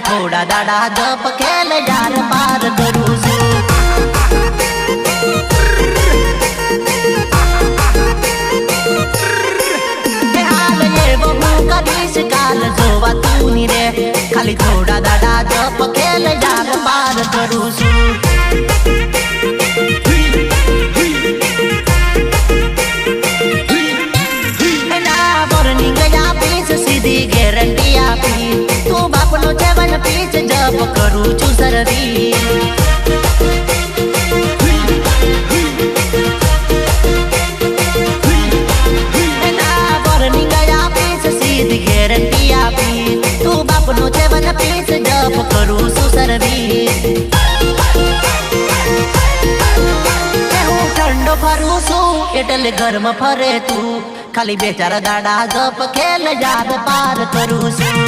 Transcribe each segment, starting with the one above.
થોડા દાડા જપ એટલે ઘરમાં ફરે તું? ખાલી બે ચાર દાડા ગપ ખેલ યાદ પાર કરું છું.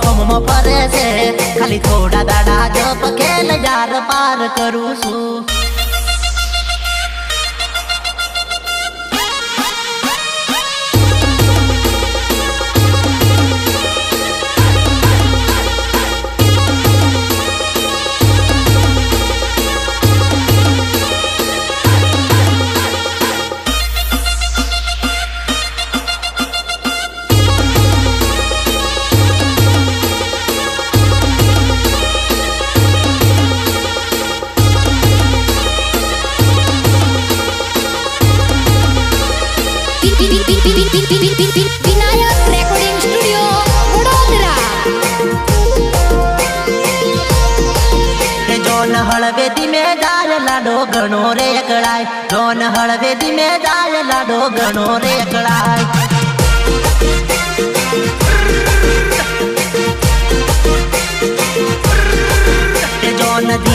પમમાં ફરે છે ખાલી થોડા દાડા જપ ખેલ યાર પાર કરું છું.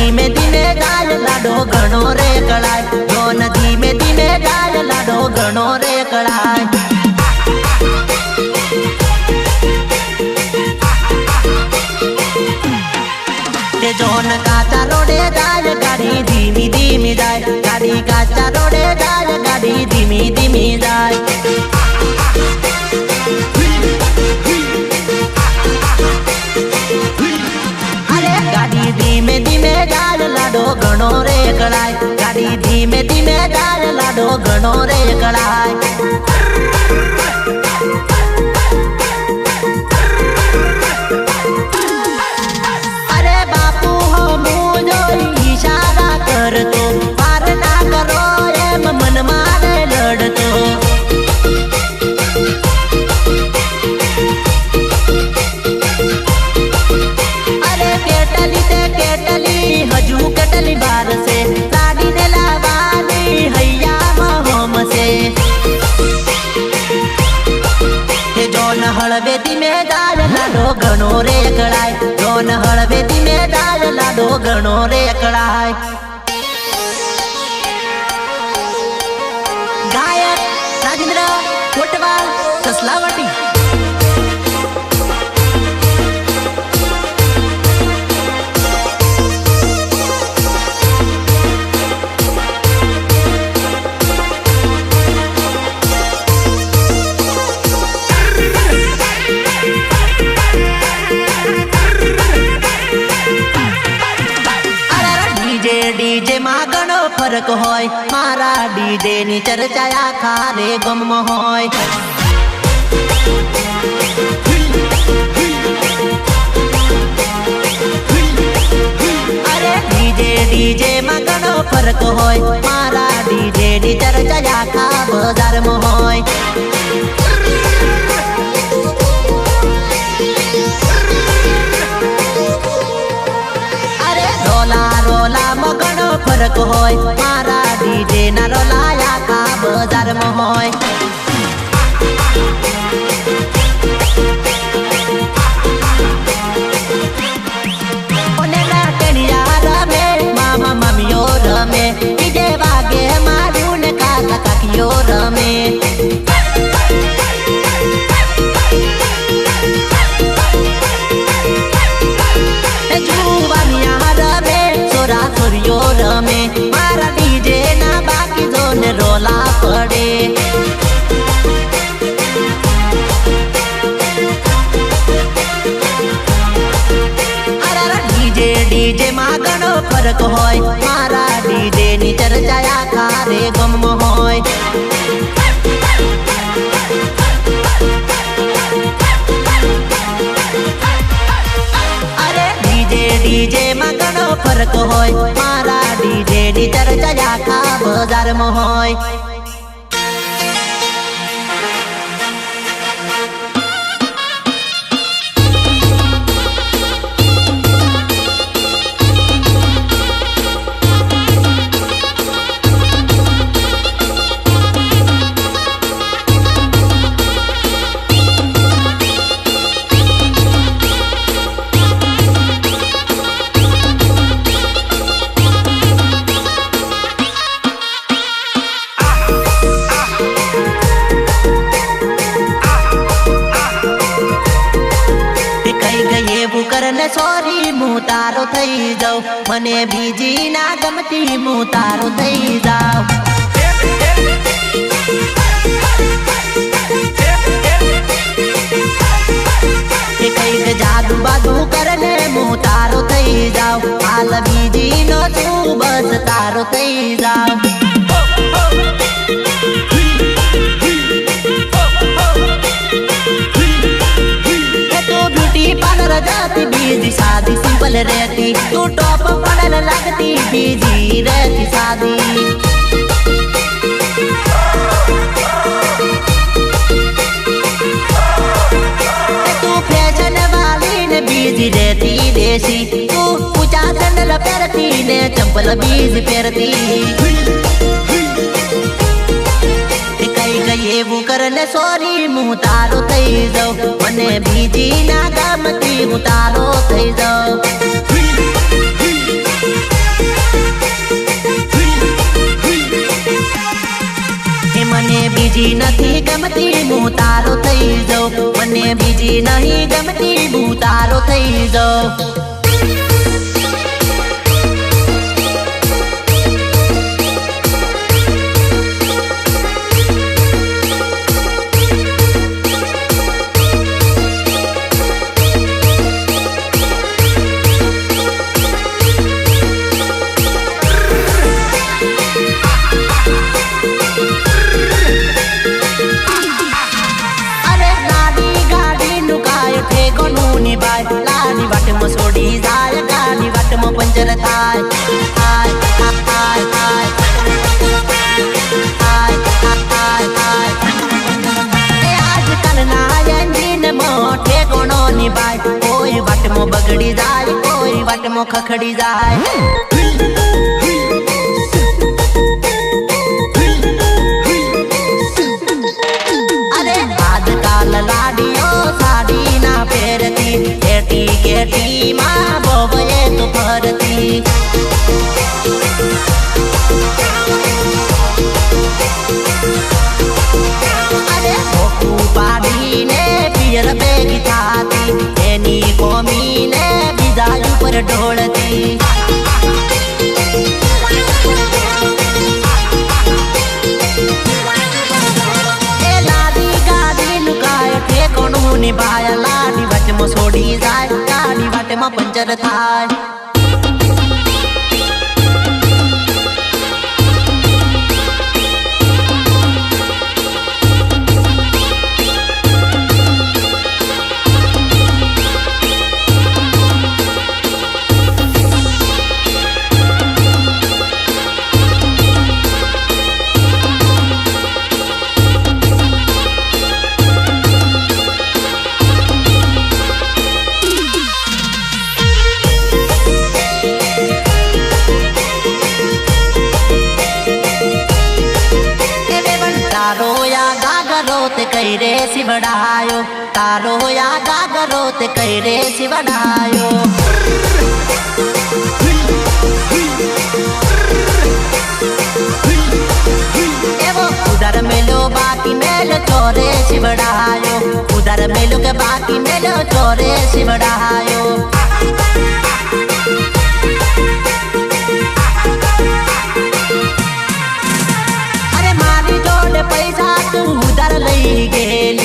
ધીમે ધીમે ગાલ લાડો ઘણો રે એકળાય જોન ધીમે ધીમે ગાલ લાડો ઘણો રે કળાય જોન કાચા રોડે જાય ગાડી ધીમી ધીમી જાય. ગાડી કાચા રોડે જાય ગાડી ધીમી ધીમી જાય. કળાય. ગાડી ધીમે ધીમે જાય લાડો ઘણો રે કળાય. મારા ની ચર્ચા આખા રે ગમમાં હોય. અરે ડીજે ડીજે ફરક હોય. મારા ડીજે ની ચર્ચા આખા બજારમાં હોય. ફરક હોય મારા ડીજે ના રોલાયા કા બજારમાં હોય. રમે ડીજે વાગે મારું ને કાકા કાકીઓ રમે. ફરક હોય. મારા ડીજે ની ચર્ચા આખા રે ગમમાં હોય. અરે ડીજે ડીજે માં ફરક હોય. મારા ડીજે ની ચર્ચા આખા બજારમાં હોય. મને બીજી ના ગમતી હું તારો થઈ જાઉં કંઈક જાદુ બાદુ તારો થઈ જાઉં હાલ બીજી નો તું તારો થઈ જાઉં બ્યુટી પાર્લર જાતી બીજી સાદી સિંપલ રહેતી તું ટોપ પડેલ લાગતી બીજી રહેતી સાદી તું ફેશન વાલી ને બીજી રહેતી દેશી તું પૂજા ચંડલ પહેરતી ને ચંપલ બીજ પહેરતી કરને સોરી હું તારો થઈ જાઉં. મને બીજી ના ગમતી હું તારો થઈ જાઉં. મને બીજી નથી ગમતી હું તારો થઈ જાઉં. મને બીજી નહીં ગમતી હું તારો થઈ જાઉં. ખખડી જાય કેટી કેટી માં બોબલે તો ફરતી ઢોર ઢોળતી નિભાયા? લાડી વાટમાં છોડી જાય લાડી વાટમાં પંચર થાય. कई रे सिवड़ायो तारो या गागरो ते कई रे सिवड़ायो चोरे सिवड़ायो उधर मेलो बाकी मेलो चोरे सिवड़ायो ಗೆನ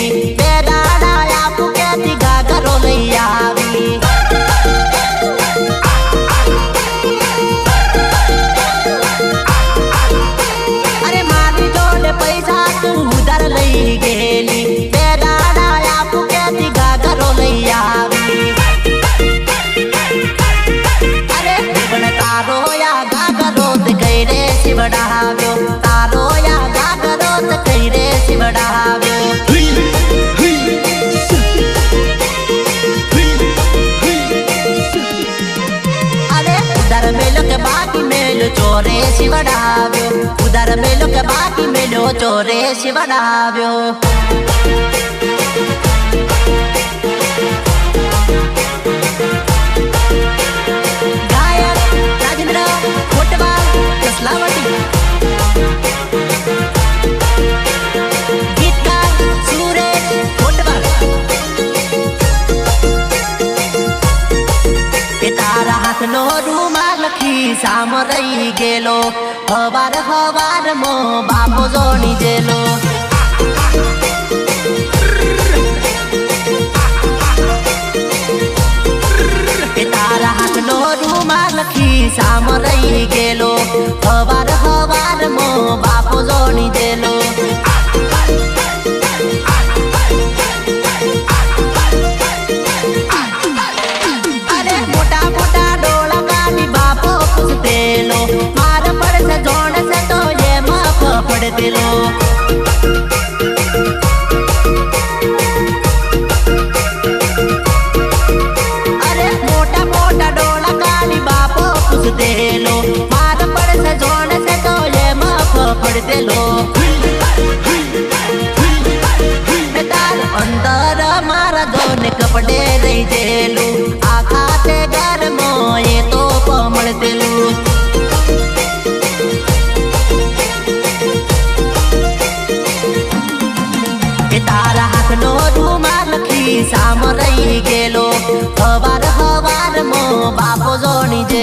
ચોરે શિવડાવ્યો ગાયક તારા હાથ નો રૂમા পাখি সামরেই গেল হবার হবার মো বাপ জনি গেলো louco.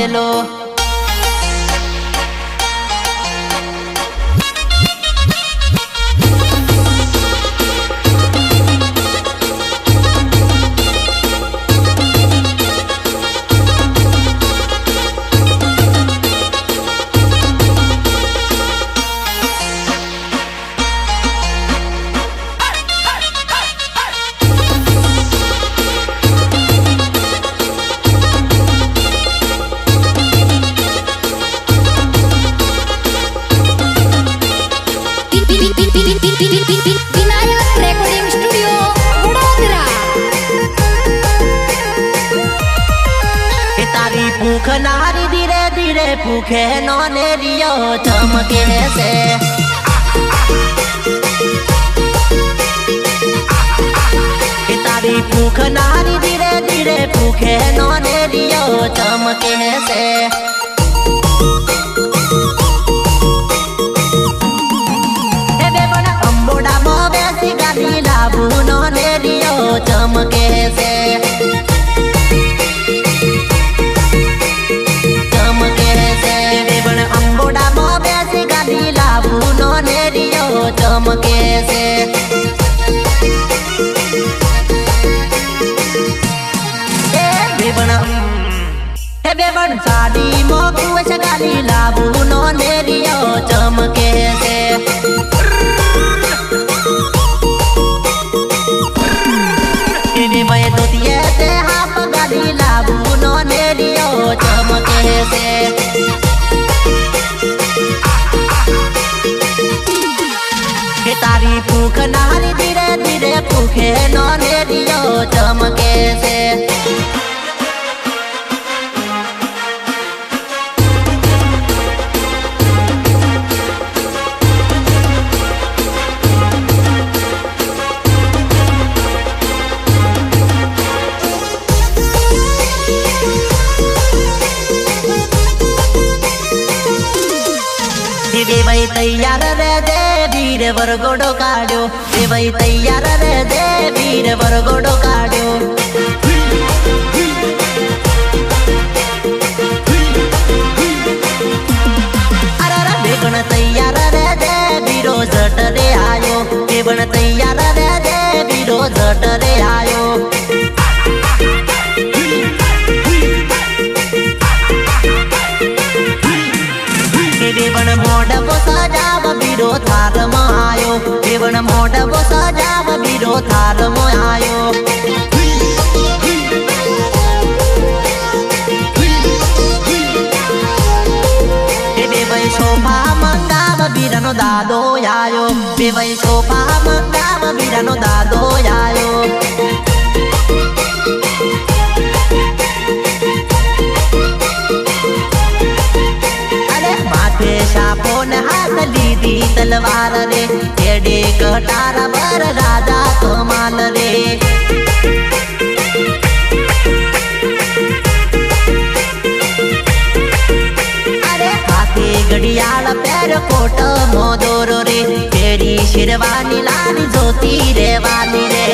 Hello. એ તારી ભૂખ નારી ધીરે ધીરે ભૂખે નો ને રિયો ચમકે છે તારી ભૂખ નારી ધીરે ધીરે ભૂખે નો ને રિયો ચમકે છે અંબોડામાં બેસી ગાડી લાભુ નો ને ચમકે છે. ધમકે છે બેબણ સાડી મોકું સગાલી લાબુ નો નેરિયો ચમકે છે વિનિમય તો તે હાફ ગાડી લાબુ નો નેરિયો ચમકે છે એનો રેડિયો ચમકે છે. ભાઈ તૈયાર રે દે વીર વરગોડો કાઢ્યો. એ ભાઈ તૈયાર વીર વરગોડો કાઢ્યો બેગણ તૈયાર રે દે વીરો જટ રે આયો બેગણ તૈયાર રે દે વીરો જટ રે આયો દેવણ મોઢવો સજાવ બીરો થારમાં આયો દેવણ મોઢવો સજાવ બીરો દાદો આયો બેવઈ સોફા મંગાવ બીરાનો દાદો અરે માથે શાપો ને હાથ લીધી તલવાર રે કેડે કટાર બર રાજા કમાલ રે કોટ મોદોરો રે તેરી શિરવાની લાની જોતી રેવાની રે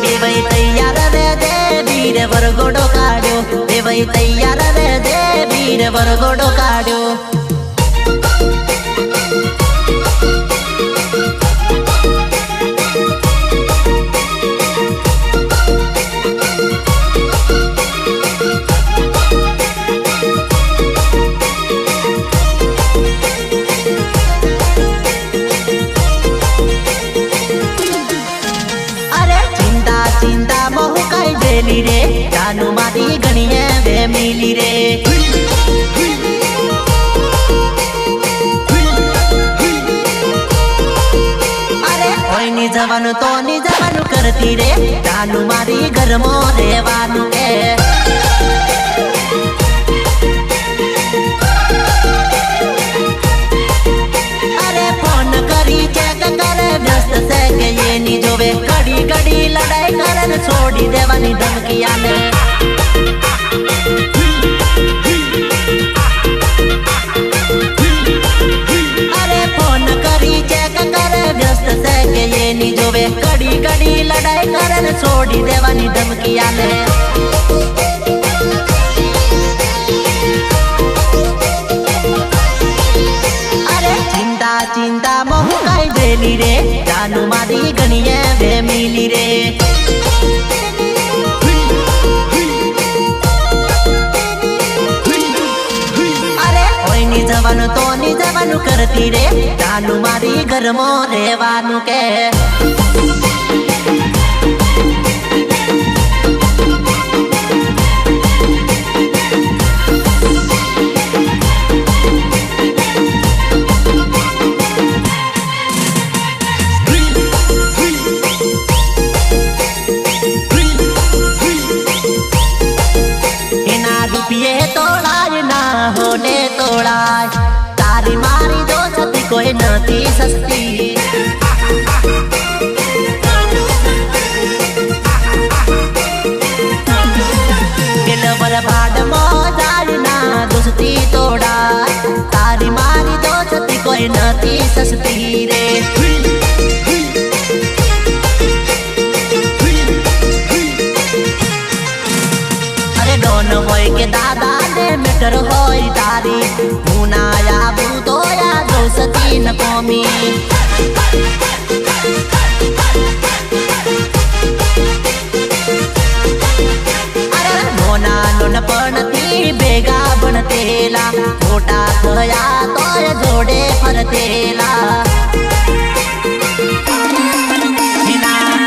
વેવય તૈયાર વીર વરગોડો કાઢ્યો વેવય તૈયાર રે દે વીર વરગોડો કાઢ્યો જવાનું તો ની જવાનું કરતી રે. ચાલુ મારી ઘરમાં રહેવાનું કે. અરે ફોન કરી ચેક કરે, વ્યસ્ત કે એની જોવે ઘડી ઘડી લડાઈ કરે છોડી દેવાની ધમકી આલે જોવે. ઘડી ઘડી લડાઈ કરે ને છોડી દેવાની ધમકી આલે કરતી રે? જાનુ મારી ઘરમાં રહેવાનું કે? નથી સસ્તી અરે નોના લોન પણથી ભેગા ભણતેલા મોટા થયા તોય જોડે ફરતેલા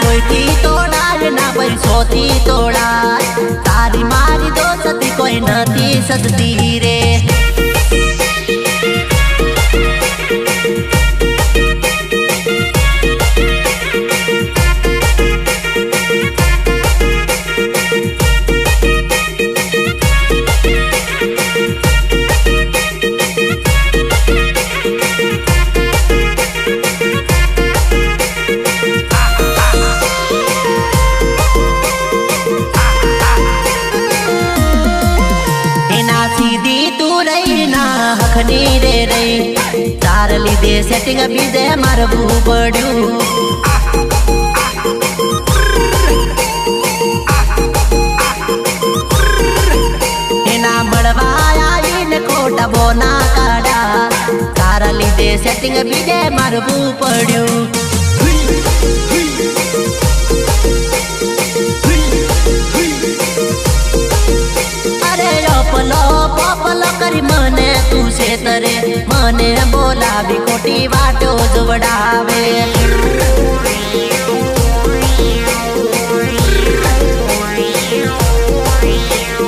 કોઈથી તોડાય ના પૈસોથી તોડાય તારી મારી દોસ્તી કોઈ નથી સદતી રે તું છેતરે મને બોલાવી ખોટી વાટો જોવડાવે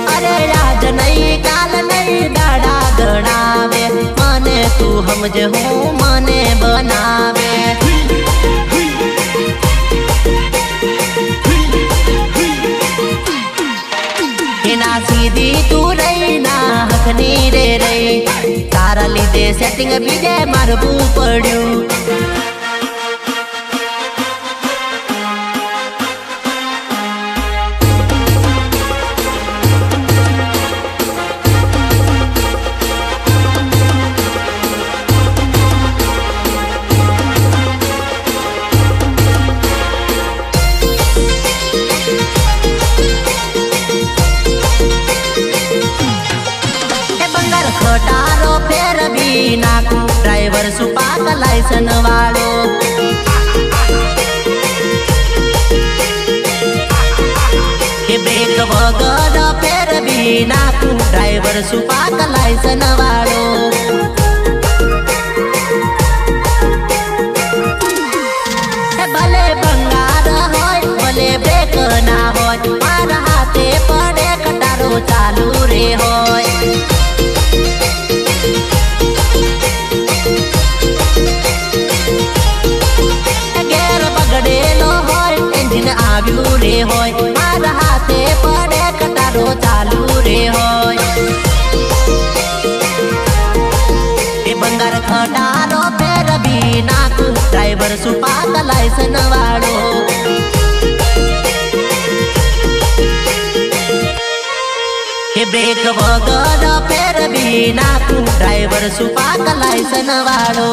અરે આજ નહીં કાલ નહીં દાડા ગણાવે મને તું સમજ હું મને બનાવે લીધે સેટિંગ બીજે મારવું પડ્યું. લાયસન વાળો. એ બ્રેક વગર ફેરવી નાખું, ડ્રાઈવર સુપાક લાયસન વાળો. ભલે બંગાર હોય, ભલે બ્રેક ના હોય, મારા હાથે પડે કટારો ચાલુ રે હોય. રે હોય, મારા હાથે પડે કટારો ચાલુ રે હોય. એ બંગાર ખટારો ફેરવી નાખું ડ્રાઈવર સુપાક લાયસન વાળો. બ્રેક વગર ફેરવી નાખું ડ્રાઈવર સુપાક લાયસન વાળો.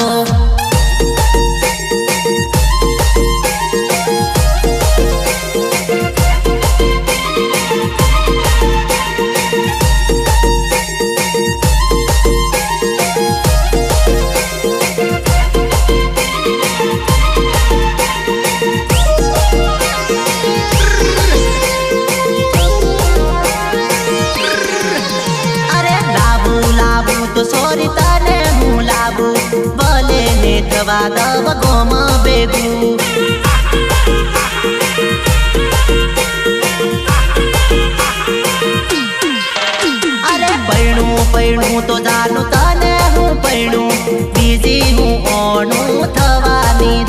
પૈણું તો જાનું તને હું પૈણું બીજી હું ઓણું થવાની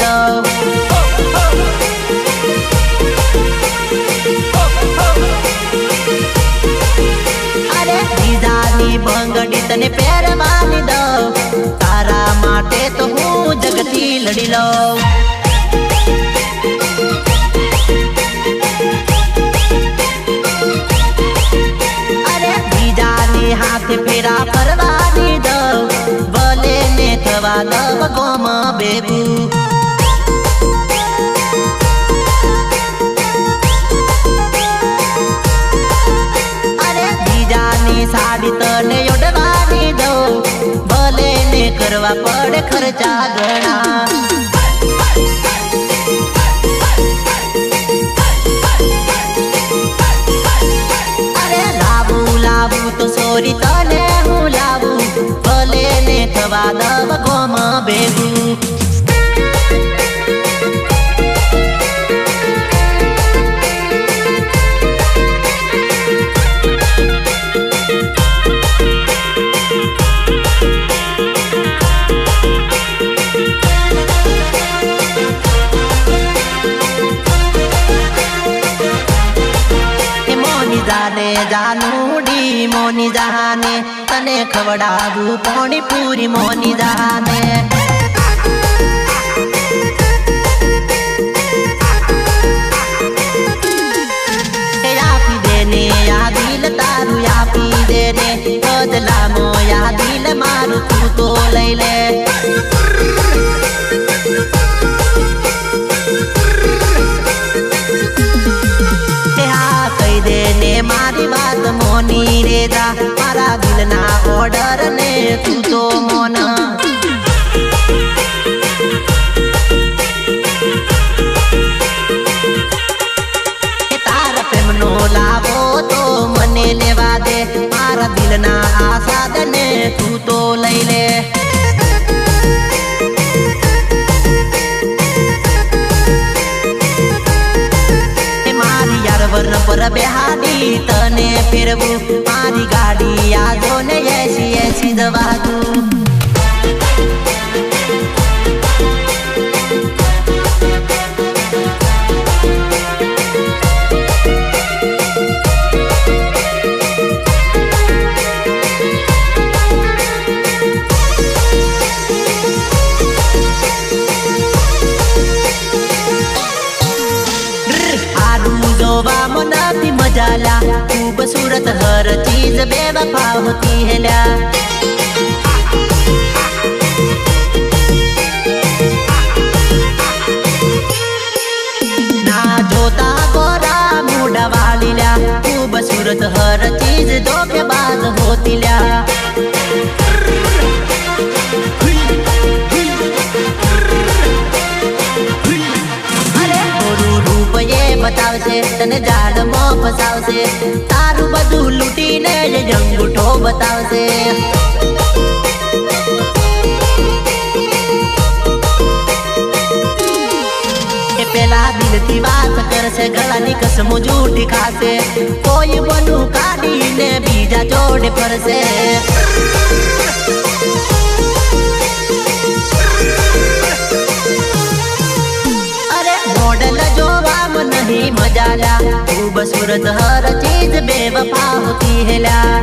લડી લઉં. દવ ગોમ બેબું અરે બીજાની સાડી તને ઓઢવાની દઉં ભલે ને કરવા પડે ખર્ચા ઘણા મોની જહાને તને ખવડાવું પોણી પૂરી મોની જહાને આપી દે ને આ દિલ તારું આપી દે ને બદલામો આ દિલ મારું તું તો લઈ લે. પર બેહાડી તને ફેરવું. મારી ગાડી યાદો ને એસી એસી દવાતું હારું ના જોતા ગોરા મૂડા વાળી લ્યા ખૂબ સુરત હર ચીજ ધોકેબાજ હોતી લ્યા અરે થોડું રૂપ એ બતાવશે તને જાળમાં ફસાવશે બધું લૂંટીને જ જંગુઠો બતાવશે. પેલા કરશે, ગળાની કસમો જૂઠી ખાશે. કોઈ બનું કાઢીને બીજા જોડે ફરશે. અરે મોડલ જોવામાં મજા લ્યા ખૂબ સુરત હર ચીજ બે વફા હોતી હેલા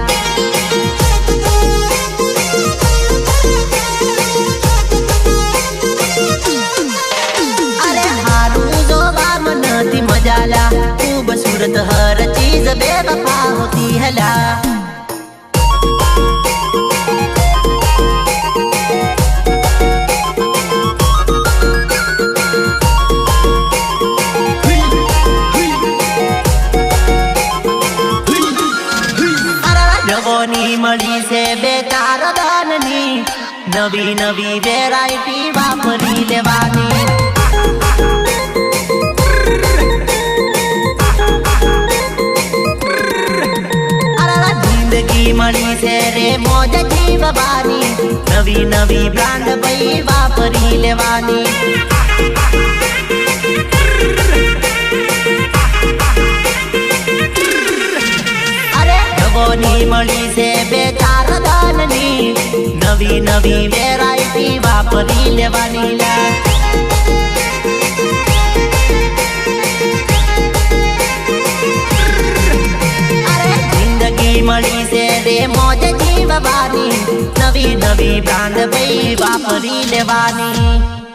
અરે હારું જોવામાં નથી મજા લ્યા ખૂબ સુરત હર ચીજ બે વફા હોતી નવી નવી વેરાયટી વાપરી લેવાની અરે જિંદગી મળી છે રે મોજ જીવવાની નવી નવી બ્રાન્ડ ભાઈ વાપરી લેવાની અરે જગોની મળી છે બે દાનની નવી નવી વેરાયટી વાપરી લેવાની લા. મળી છે રે મોજ જીવવાની. નવી નવી બ્રાન્ડ ભાઈ વાપરી લેવાની.